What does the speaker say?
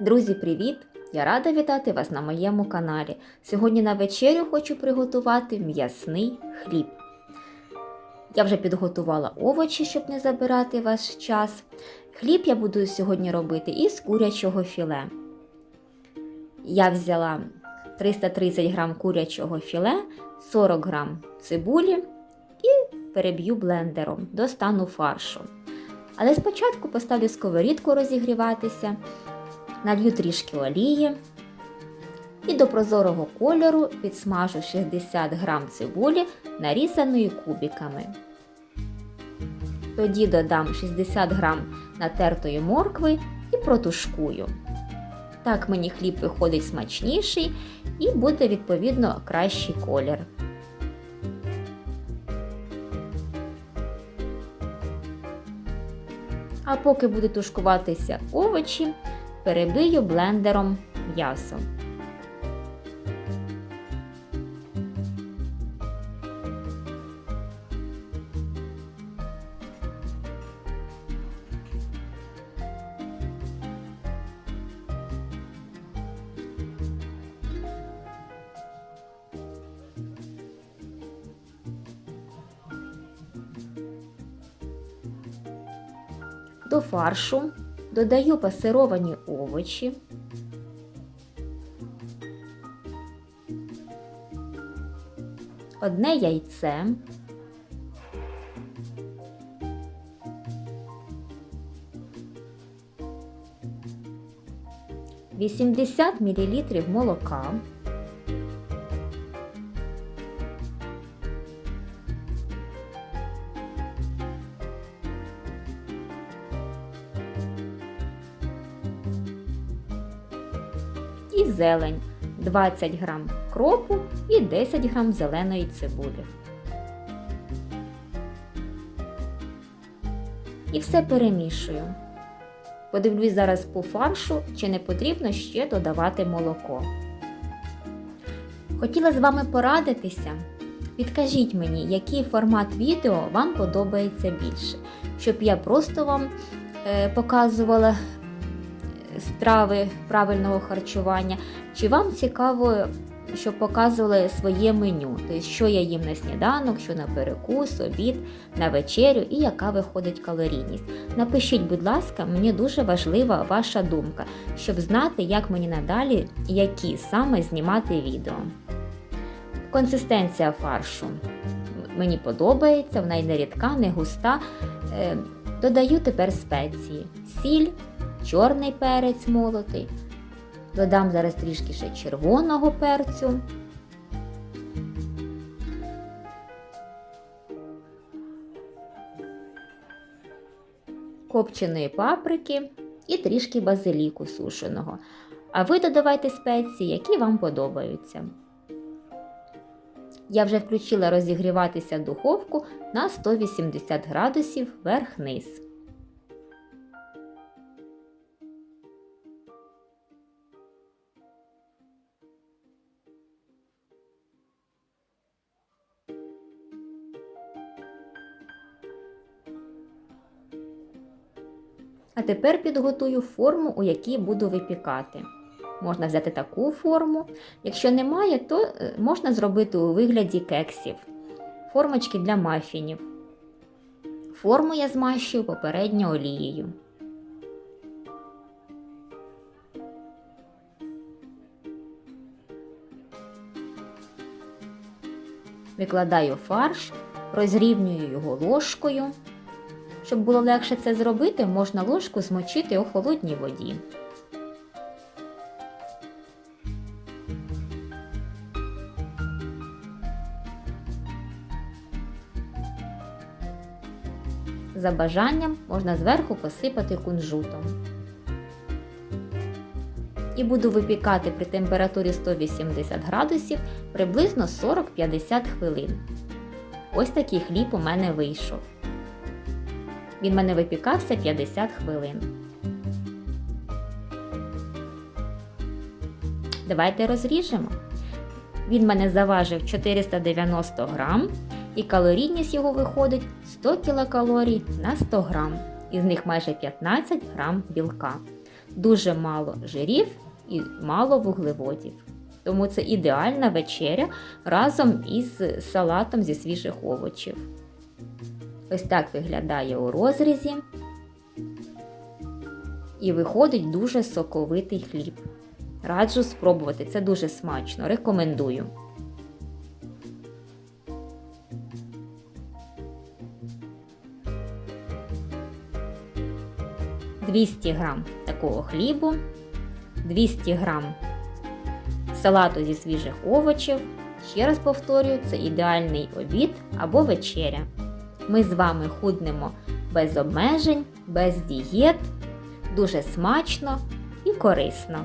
Друзі, привіт! Я рада вітати вас на моєму каналі. Сьогодні на вечерю хочу приготувати м'ясний хліб. Я вже підготувала овочі, щоб не забирати ваш час. Хліб я буду сьогодні робити із курячого філе. Я взяла 330 г курячого філе, 40 г цибулі і переб'ю блендером до стану фаршу. Але спочатку поставлю сковорідку розігріватися, налью трішки олії і до прозорого кольору підсмажу 60 г цибулі, нарізаної кубиками. Тоді додам 60 г натертої моркви і протушкую. Так мені хліб виходить смачніший і буде відповідно кращий колір. А поки будуть тушкуватися овочі, перебию блендером м'ясо. До фаршу додаю пасировані овочі, одне яйце, вісімдесят мілілітрів молока. І зелень 20 г кропу і 10 г зеленої цибулі. І все перемішую. Подивлюсь зараз по фаршу, чи не потрібно ще додавати молоко. Хотіла з вами порадитися. Підкажіть мені, який формат відео вам подобається більше, щоб я просто вам е, показувала страви правильного харчування, чи вам цікаво, щоб показували своє меню, тобто, що я їм на сніданок, що на перекус, обід, на вечерю і яка виходить калорійність. Напишіть, будь ласка, мені дуже важлива ваша думка, щоб знати, як мені надалі, які саме знімати відео. Консистенція фаршу мені подобається, вона й не рідка, не густа. Е, додаю тепер спеції: сіль, чорний перець молотий. Додам зараз трішки ще червоного перцю. Копченої паприки і трішки базиліку сушеного. А ви додавайте спеції, які вам подобаються. Я вже включила розігріватися духовку на 180 градусів вверх-низ. А тепер підготую форму, у якій буду випікати. Можна взяти таку форму. Якщо немає, то е, можна зробити у вигляді кексів, формочки для мафінів. Форму я змащую попередньо олією. Викладаю фарш, розрівнюю його ложкою. Щоб було легше це зробити, можна ложку змочити у холодній воді. За бажанням можна зверху посипати кунжутом. І буду випікати при температурі 180 градусів приблизно 40-50 хвилин. Ось такий хліб у мене вийшов. Він мене випікався 50 хвилин. Давайте розріжемо. Він мене заважив 490 грам, і калорійність його виходить 100 кілокалорій на 100 грам. Із них майже 15 грам білка. дуже мало жирів і мало вуглеводів. Тому це ідеальна вечеря разом із салатом зі свіжих овочів. Ось так виглядає у розрізі. І виходить дуже соковитий хліб. Раджу спробувати, це дуже смачно, рекомендую. «200 грам такого хлібу, 200 грам салату зі свіжих овочів. Ще раз повторюю, це ідеальний обід або вечеря. Ми з вами худнемо без обмежень, без дієт, дуже смачно і корисно.